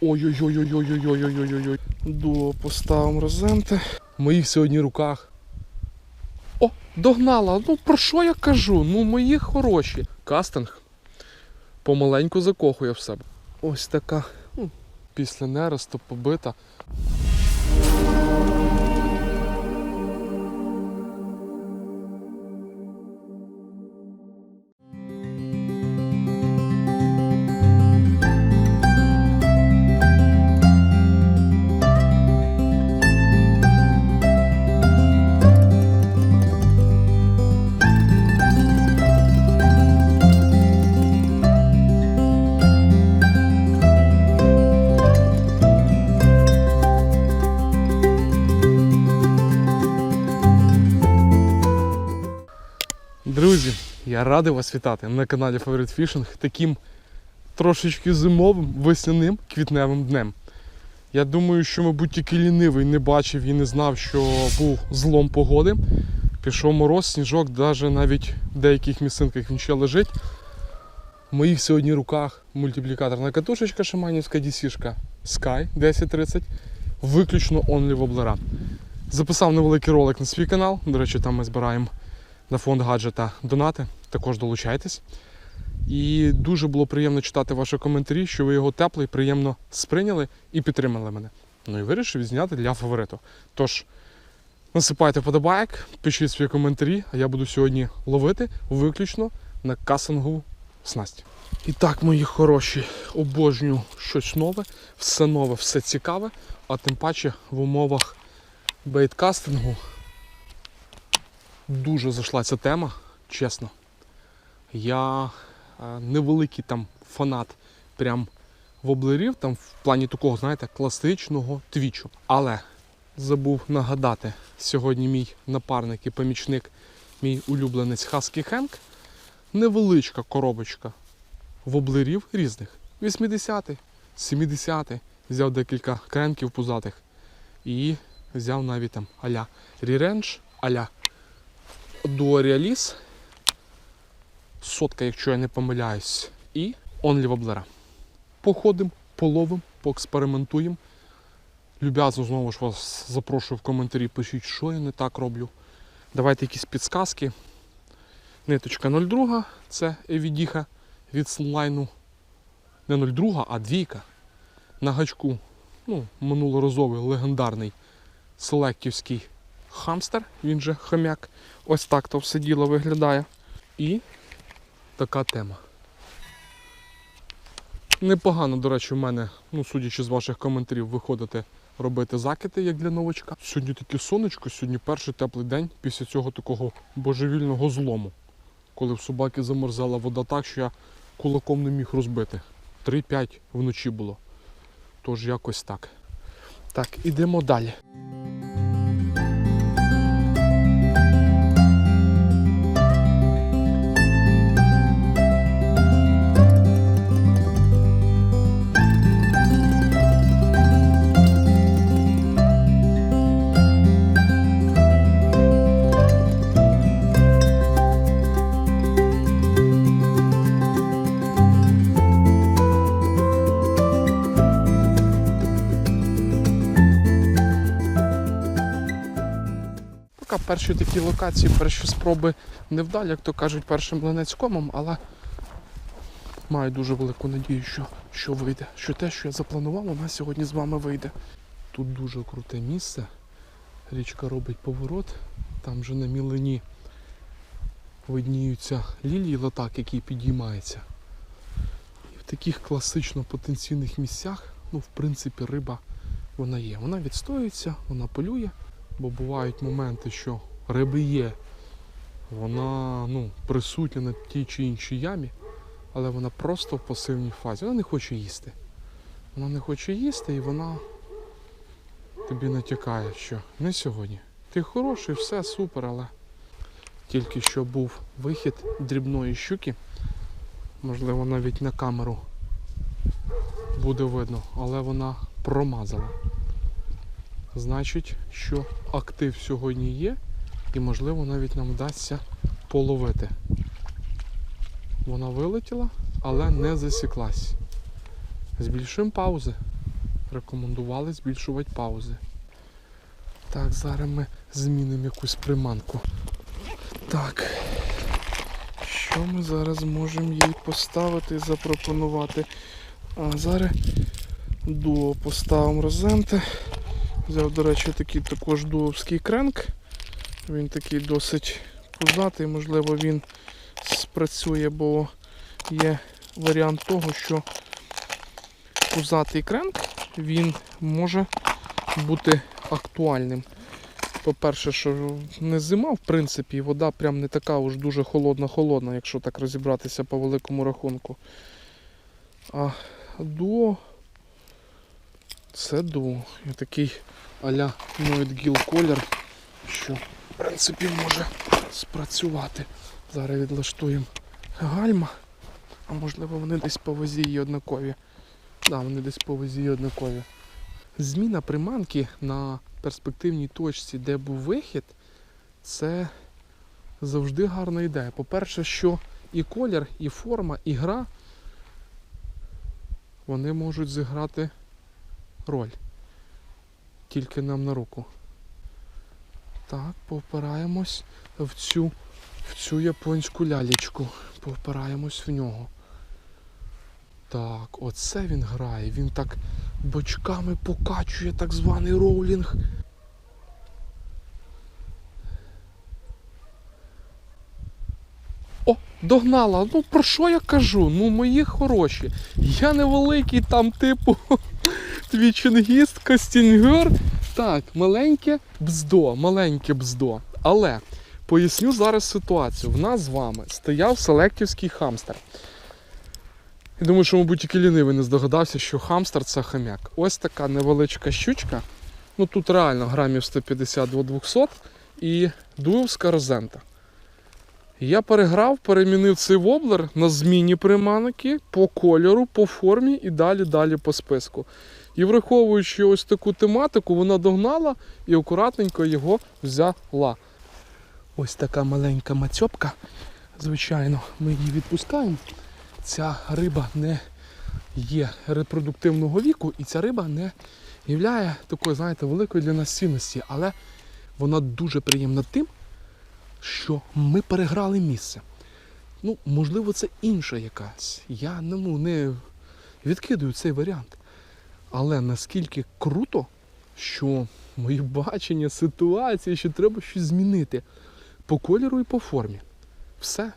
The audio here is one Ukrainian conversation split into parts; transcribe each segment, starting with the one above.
Ой-ой-ой-ой-ой-ой-ой-ой-ой. До поставимо розенти. В моїх сьогодні руках. О, догнала. Ну про що я кажу? Ну, мої хороші. Кастинг помаленьку закохує в себе. Ось така. Після нересту побита. Я радий вас вітати на каналі Favorite Fishing таким трошечки зимовим, весняним, квітневим днем. Я думаю, що, мабуть, тільки лінивий не бачив і не знав, що був злом погоди. Пішов мороз, сніжок, навіть навіть в деяких місцинках він ще лежить. В моїх сьогодні руках мультиплікаторна катушечка шаманівська DC-шка Sky 1030, виключно онлі воблера. Записав невеликий ролик на свій канал. До речі, там ми збираємо на фонд гаджета донати. Також долучайтесь. І дуже було приємно читати ваші коментарі, що ви його тепло і приємно сприйняли і підтримали мене. Ну і вирішив зняти для фавориту. Тож, насипайте подобайк, пишіть свої коментарі, а я буду сьогодні ловити виключно на касингову снасть. І так, мої хороші, обожнюю щось нове, все нове, все цікаве, а тим паче в умовах бейткастингу дуже зайшла ця тема, чесно. Я е, невеликий там фанат прям воблерів, там в плані такого, знаєте, класичного твічу. Але забув нагадати, сьогодні мій напарник і помічник, мій улюбленець Хаскі Хенк, невеличка коробочка воблерів різних. 80-ті, 70-ті, взяв декілька кренків пузатих і взяв навіть там аля Рірендж, аля Дуаріаліс, сотка, якщо я не помиляюсь, і Only Воблера. Походимо, половимо, поекспериментуємо. Люб'язно знову ж вас запрошую в коментарі, пишіть, що я не так роблю. Давайте якісь підсказки. Ниточка 02, це Евідіха від слайну. Не 02, а двійка. На гачку. Ну, минулоразовий легендарний селектівський хамстер, він же хомяк. Ось так то все діло виглядає. І така тема. Непогано, до речі, в мене, ну, судячи з ваших коментарів, виходити робити закиди, як для новачка. Сьогодні таке сонечко, сьогодні перший теплий день після цього такого божевільного злому. Коли в собаки замерзала вода так, що я кулаком не міг розбити. 3-5 вночі було. Тож якось так. Так, ідемо далі. Перші такі локації, перші спроби не вдалі, як то кажуть, першим млинець-комом, але маю дуже велику надію, що, що вийде. Що те, що я запланував, у нас сьогодні з вами вийде. Тут дуже круте місце. Річка робить поворот. Там вже на мілині видніються лілії латак, який підіймається. І в таких класично потенційних місцях, ну, в принципі, риба вона є. Вона відстоюється, вона полює бо бувають моменти, що риби є, вона ну, присутня на тій чи іншій ямі, але вона просто в пасивній фазі. Вона не хоче їсти. Вона не хоче їсти і вона тобі натякає, що не сьогодні. Ти хороший, все супер, але тільки що був вихід дрібної щуки. Можливо, навіть на камеру буде видно, але вона промазала. Значить, що актив сьогодні є і можливо навіть нам вдасться половити. Вона вилетіла, але не засіклась. Збільшуємо паузи. рекомендували збільшувати паузи. Так, зараз ми змінимо якусь приманку. Так. Що ми зараз можемо їй поставити і запропонувати? А зараз дуо поставимо розенти. Взяв, до речі, такий також дуовський кренк. Він такий досить пузатий, можливо, він спрацює, бо є варіант того, що пузатий кренк він може бути актуальним. По-перше, що не зима, в принципі, вода прям не така уж дуже холодна-холодна, якщо так розібратися по великому рахунку. А дуо це дуо. І такий а-ля Gill колір, що в принципі може спрацювати. Зараз відлаштуємо гальма, а можливо вони десь по вазі і однакові. Так, да, вони десь по вазі і однакові. Зміна приманки на перспективній точці, де був вихід, це завжди гарна ідея. По-перше, що і колір, і форма, і гра вони можуть зіграти роль. Тільки нам на руку. Так, повпираємось в цю, в цю японську лялечку. Повпираємось в нього. Так, оце він грає. Він так бочками покачує так званий роулінг. О, догнала. Ну про що я кажу? Ну, мої хороші. Я невеликий там, типу, твій чингіст, костінгер. Так, маленьке бздо, маленьке бздо. Але поясню зараз ситуацію. В нас з вами стояв селектівський хамстер. Я думаю, що, мабуть, тільки лінивий не здогадався, що хамстер це хам'як. Ось така невеличка щучка. Ну тут реально грамів 150 до 200 і дуївська розента. Я переграв, перемінив цей воблер на зміні приманки по кольору, по формі і далі далі по списку. І враховуючи ось таку тематику, вона догнала і акуратненько його взяла. Ось така маленька мацьопка. Звичайно, ми її відпускаємо. Ця риба не є репродуктивного віку, і ця риба не є такою, знаєте, великою для нас цінності, але вона дуже приємна тим, що ми переграли місце. Ну, можливо, це інша якась. Я ну, не відкидаю цей варіант. Але наскільки круто, що моє бачення ситуації, що треба щось змінити по кольору і по формі. Все.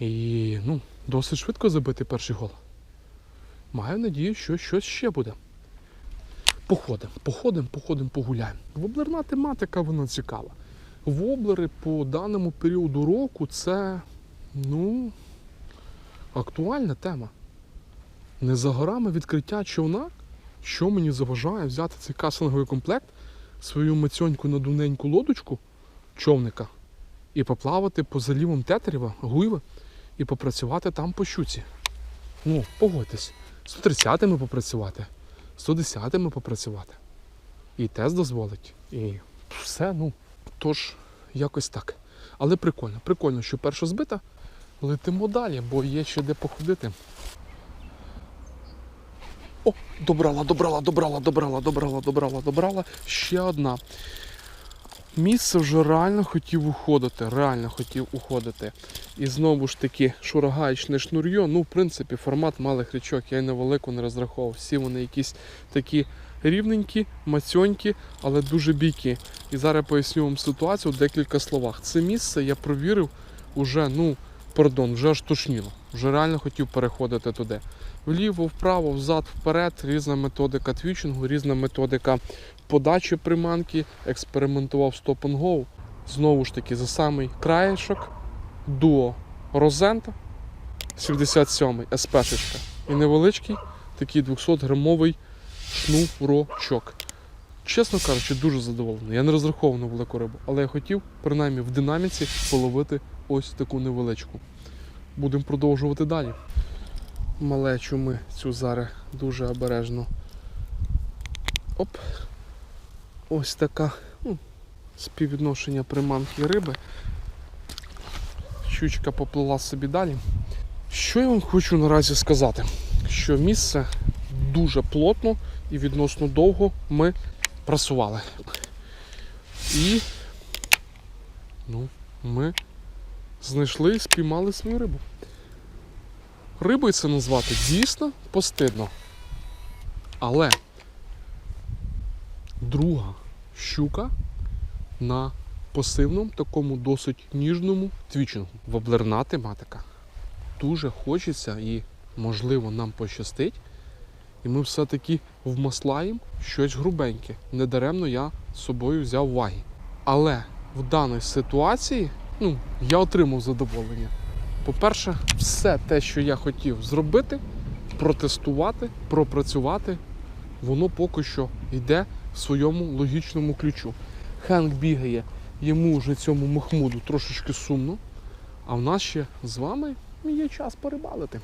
І ну, досить швидко забити перший гол. Маю надію, що щось ще буде. Походимо, походимо, походимо, погуляємо. Воблерна тематика, вона цікава. Воблери по даному періоду року це ну, актуальна тема. Не за горами відкриття човна, що мені заважає взяти цей касинговий комплект, свою мацьоньку надувненьку лодочку човника і поплавати по залівам Тетерєва, Гуйва і попрацювати там по щуці. Ну, погодьтесь, 130-ми попрацювати, 110-ми попрацювати. І тест дозволить. І все, ну, тож, якось так. Але прикольно, прикольно, що перша збита. Летимо далі, бо є ще де походити. О, добрала, добрала, добрала, добрала, добрала, добрала, добрала. Ще одна. Місце вже реально хотів уходити, реально хотів уходити. І знову ж таки, шурагаючне шнур'йо, ну, в принципі, формат малих річок я й на велику не розраховував. Всі вони якісь такі рівненькі, мацьонькі, але дуже бійкі. І зараз поясню вам ситуацію в декілька словах. Це місце я провірив уже, ну, пардон, вже аж тошніло. Вже реально хотів переходити туди. Вліво, вправо, взад, вперед, різна методика твічингу, різна методика подачі приманки, експериментував стоп and go. Знову ж таки, за самий краєшок, дуо Розента 77 СП-шечка. І невеличкий такий 200-грамовий шнурочок. Чесно кажучи, дуже задоволений. Я не розраховував на велику рибу, але я хотів, принаймні, в динаміці половити ось таку невеличку. Будемо продовжувати далі. Малечу ми цю зараз дуже обережно. Оп. Ось така ну, співвідношення приманки риби. Щучка поплила собі далі. Що я вам хочу наразі сказати? Що місце дуже плотно і відносно довго ми працювали. І ну, ми знайшли і спіймали свою рибу. Рибою це назвати дійсно постидно. Але друга щука на пасивному, такому досить ніжному твічингу. Воблерна тематика. Дуже хочеться і, можливо, нам пощастить. І ми все-таки вмаслаємо щось грубеньке. Недаремно я з собою взяв ваги. Але в даній ситуації ну, я отримав задоволення. По-перше, все те, що я хотів зробити, протестувати, пропрацювати, воно поки що йде в своєму логічному ключу. Хенк бігає, йому вже цьому Махмуду трошечки сумно, а в нас ще з вами є час порибалити.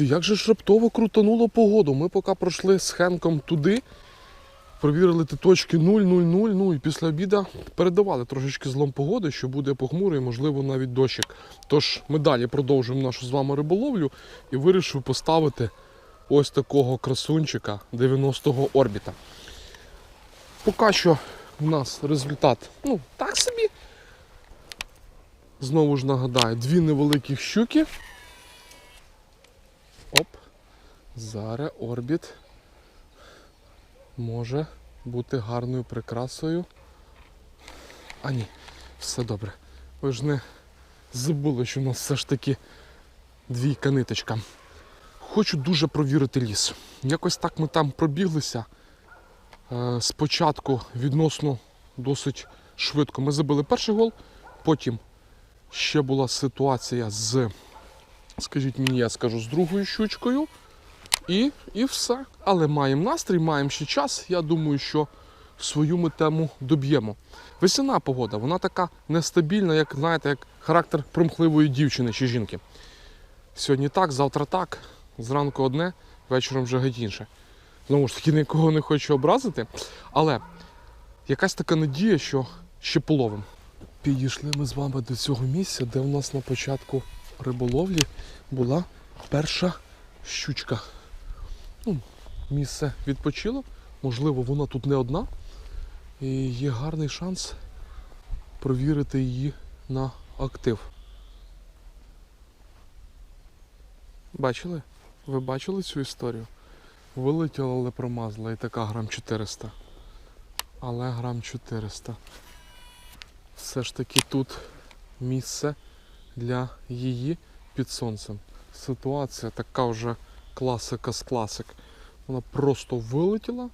Друзі, як же ж раптово крутануло погоду. Ми поки пройшли з Хенком туди, провірили ті точки 0, 0, 0, ну і після обіду передавали трошечки злом погоди, що буде похмуро і, можливо, навіть дощик. Тож ми далі продовжуємо нашу з вами риболовлю і вирішив поставити ось такого красунчика 90-го орбіта. Поки що в нас результат, ну, так собі. Знову ж нагадаю, дві невеликих щуки. Оп. Зараз орбіт може бути гарною прикрасою. А ні, все добре. Ви ж не забули, що у нас все ж таки двійка ниточка. Хочу дуже провірити ліс. Якось так ми там пробіглися. Е, Спочатку відносно досить швидко. Ми забили перший гол, потім ще була ситуація з скажіть мені, я скажу з другою щучкою. І, і все. Але маємо настрій, маємо ще час. Я думаю, що свою ми тему доб'ємо. Весняна погода, вона така нестабільна, як знаєте, як характер примхливої дівчини чи жінки. Сьогодні так, завтра так, зранку одне, вечором вже геть інше. Знову ж таки, нікого не хочу образити. Але якась така надія, що ще половим. Підійшли ми з вами до цього місця, де у нас на початку риболовлі була перша щучка. Ну, місце відпочило, можливо, вона тут не одна. І є гарний шанс провірити її на актив. Бачили? Ви бачили цю історію? Вилетіла, але промазала і така грам 400. Але грам 400. Все ж таки тут місце для її під сонцем. Ситуація така вже класика з класик. Вона просто вилетіла,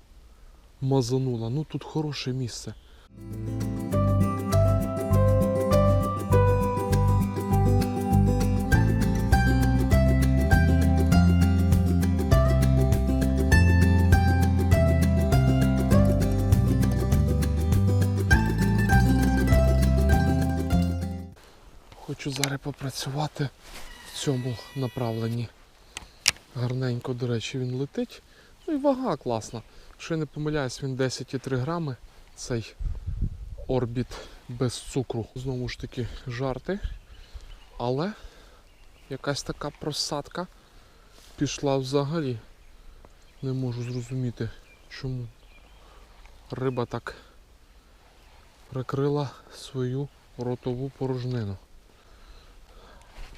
мазанула. Ну тут хороше місце. Хочу зараз попрацювати в цьому направленні. Гарненько, до речі, він летить. Ну і вага класна. Якщо я не помиляюсь, він 10,3 грами. Цей орбіт без цукру. Знову ж таки, жарти. Але якась така просадка пішла взагалі. Не можу зрозуміти, чому риба так прикрила свою ротову порожнину.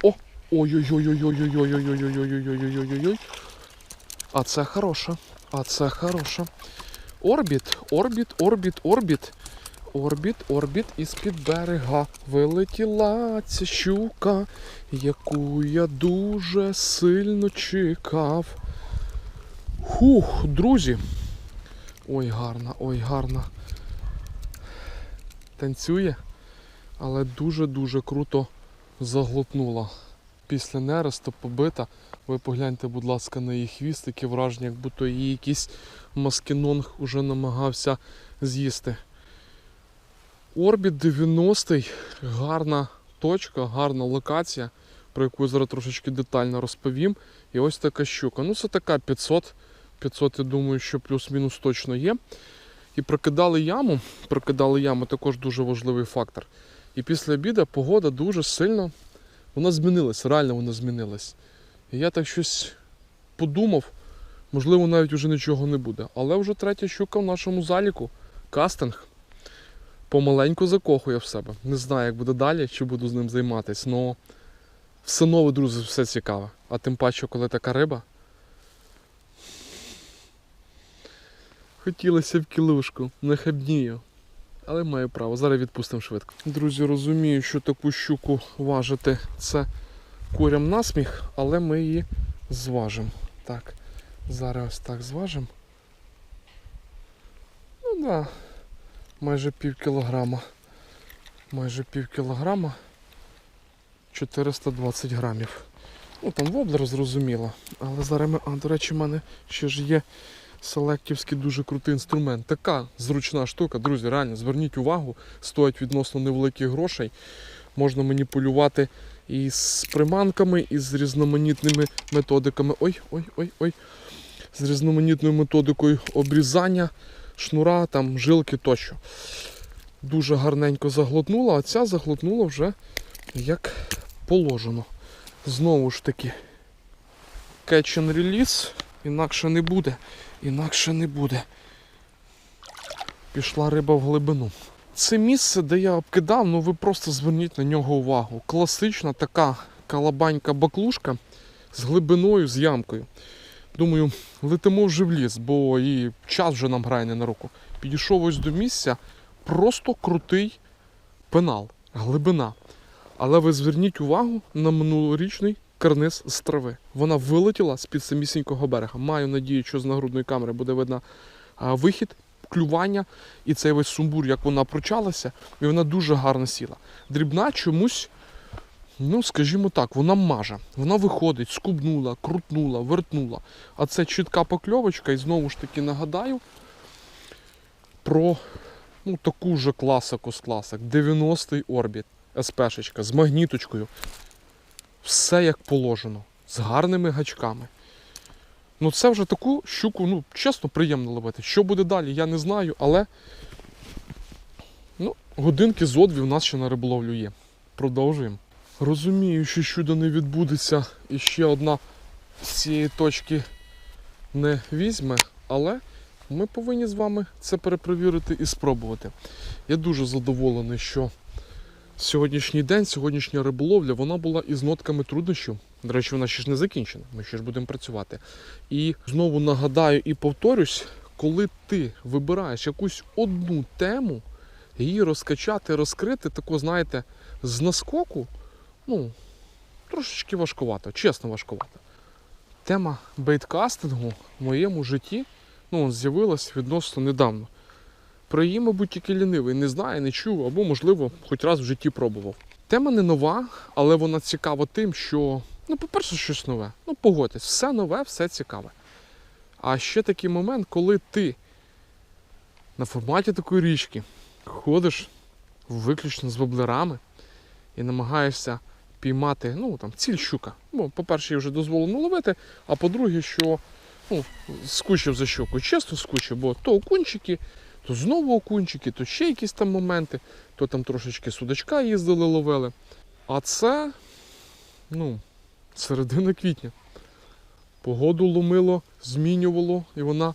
О! Ой-ой-ой-ой-ой-ой-ой-ой-ой-ой-ой-ой-ой-ой-ой-ой. А це хороша. А це хороша. Орбіт, орбіт, орбіт, орбіт. Орбіт, орбіт із-під берега вилетіла ця щука, яку я дуже сильно чекав. Хух, друзі. Ой, гарна, ой, гарна. Танцює, але дуже-дуже круто заглотнула. Після нересту побита Ви погляньте, будь ласка, на її хвіст, таке враження, як будто її якийсь маскінонг уже намагався з'їсти. Орбіт 90 гарна точка, гарна локація, про яку я зараз трошечки детально розповім. І ось така щука. Ну, це така 500. 500, я думаю, що плюс-мінус точно є. І прокидали яму. Прокидали яму також дуже важливий фактор. І після обіду погода дуже сильно вона змінилась, реально вона змінилась. І я так щось подумав, можливо, навіть вже нічого не буде. Але вже третя щука в нашому заліку. Кастинг. Помаленьку закохує в себе. Не знаю, як буде далі, чи буду з ним займатися. але все нове, друзі, все цікаве. А тим паче, коли така риба. Хотілося в кілушку, не хабнію. Але маю право, зараз відпустимо швидко. Друзі, розумію, що таку щуку важити це курям насміх, але ми її зважимо. Так, зараз ось так зважимо. Ну да, майже пів кілограма. Майже пів кілограма. 420 грамів. Ну там воблер зрозуміло. Але зараз ми. А, до речі, в мене ще ж є селектівський дуже крутий інструмент. Така зручна штука, друзі, реально зверніть увагу, стоїть відносно невеликих грошей. Можна маніпулювати і з приманками, і з різноманітними методиками. Ой, ой, ой, ой. З різноманітною методикою обрізання, шнура, там, жилки тощо. Дуже гарненько заглотнула, а ця заглотнула вже як положено. Знову ж таки, catch and release, інакше не буде. Інакше не буде. Пішла риба в глибину. Це місце, де я обкидав, ну ви просто зверніть на нього увагу. Класична така калабанька баклушка з глибиною, з ямкою. Думаю, летимо вже в ліс, бо і час вже нам грає не на руку. Підійшов ось до місця, просто крутий пенал, глибина. Але ви зверніть увагу на минулорічний карниз з трави. Вона вилетіла з-під самісінького берега. Маю надію, що з нагрудної камери буде видно вихід, клювання і цей весь сумбур, як вона прочалася, і вона дуже гарно сіла. Дрібна чомусь, ну скажімо так, вона маже. Вона виходить, скубнула, крутнула, вертнула. А це чітка покльовочка, і знову ж таки нагадаю про ну, таку ж класику з класик. 90-й орбіт. СПшечка з магніточкою. Все як положено, з гарними гачками. Ну це вже таку щуку, ну, чесно, приємно ловити. Що буде далі, я не знаю, але ну, годинки зо дві в нас ще на риболовлю є. Продовжуємо. Розумію, що чудо не відбудеться і ще одна з цієї точки не візьме, але ми повинні з вами це перепровірити і спробувати. Я дуже задоволений, що Сьогоднішній день, сьогоднішня риболовля, вона була із нотками труднощів. До речі, вона ще ж не закінчена, ми ще ж будемо працювати. І знову нагадаю і повторюсь, коли ти вибираєш якусь одну тему, її розкачати, розкрити, тако, знаєте, з наскоку, ну, трошечки важкувато, чесно важкувато. Тема бейткастингу в моєму житті ну, з'явилась відносно недавно. Про її, мабуть, тільки лінивий не знає, не чув, або, можливо, хоч раз в житті пробував. Тема не нова, але вона цікава тим, що, ну, по-перше, щось нове. Ну, погодьтесь, все нове, все цікаве. А ще такий момент, коли ти на форматі такої річки ходиш виключно з воблерами і намагаєшся піймати ну, там, ціль щука. Бо, по-перше, її вже дозволено ловити, а по-друге, що ну, скучив за щуку. Чесно скучив, бо то окунчики, то знову окунчики, то ще якісь там моменти, то там трошечки судачка їздили, ловили. А це, ну, середина квітня. Погоду ломило, змінювало, і вона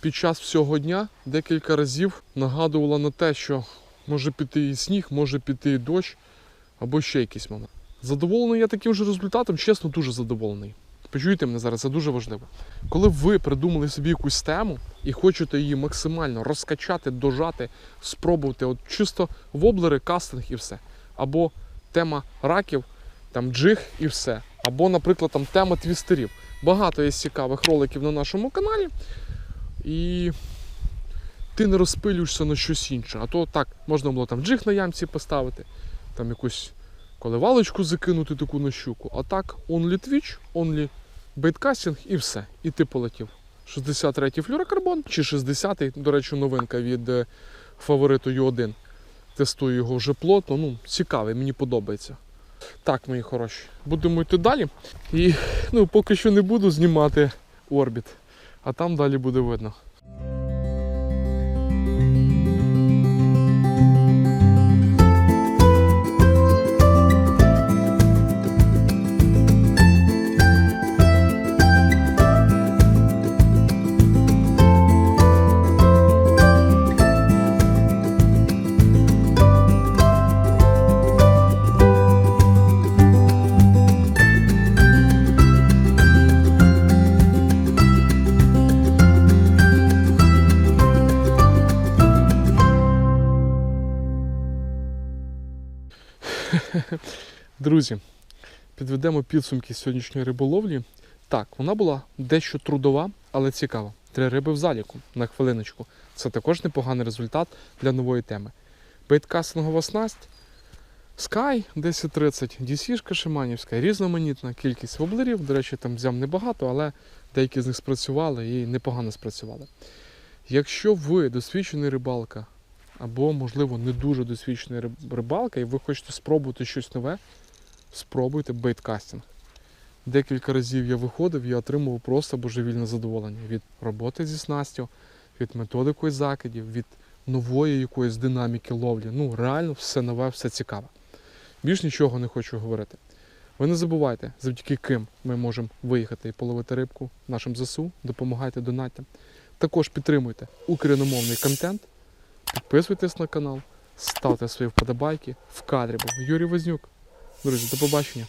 під час всього дня декілька разів нагадувала на те, що може піти і сніг, може піти і дощ, або ще якийсь момент. Задоволений я таким же результатом, чесно, дуже задоволений. Почуйте мене зараз, це дуже важливо. Коли ви придумали собі якусь тему і хочете її максимально розкачати, дожати, спробувати, от чисто воблери, кастинг і все. Або тема раків, там джиг і все. Або, наприклад, там тема твістерів. Багато є цікавих роликів на нашому каналі. І ти не розпилюєшся на щось інше. А то так, можна було там джиг на ямці поставити, там якусь коливалочку закинути таку на щуку. А так, only Twitch, only бейткастинг і все. І ти полетів. 63-й флюрокарбон чи 60-й, до речі, новинка від е, фавориту U1. Тестую його вже плотно. Ну, цікавий, мені подобається. Так, мої хороші, будемо йти далі. І ну, поки що не буду знімати орбіт, а там далі буде видно. Друзі, підведемо підсумки сьогоднішньої риболовлі. Так, вона була дещо трудова, але цікава. Три риби в заліку на хвилиночку. Це також непоганий результат для нової теми. Бейткастингова снасть. Sky 1030, DC-шка Шиманівська, різноманітна кількість воблерів. До речі, там взяв небагато, але деякі з них спрацювали і непогано спрацювали. Якщо ви досвідчений рибалка, або, можливо, не дуже досвідчений рибалка, і ви хочете спробувати щось нове, спробуйте бейткастинг. Декілька разів я виходив і отримував просто божевільне задоволення від роботи зі снастю, від методикою закидів, від нової якоїсь динаміки ловлі. Ну, реально все нове, все цікаве. Більш нічого не хочу говорити. Ви не забувайте, завдяки ким ми можемо виїхати і половити рибку нашим ЗСУ, допомагайте донатям. Також підтримуйте україномовний контент. Підписуйтесь на канал, ставте свої вподобайки. В кадрі був Юрій Вознюк. Друзі, до побачення.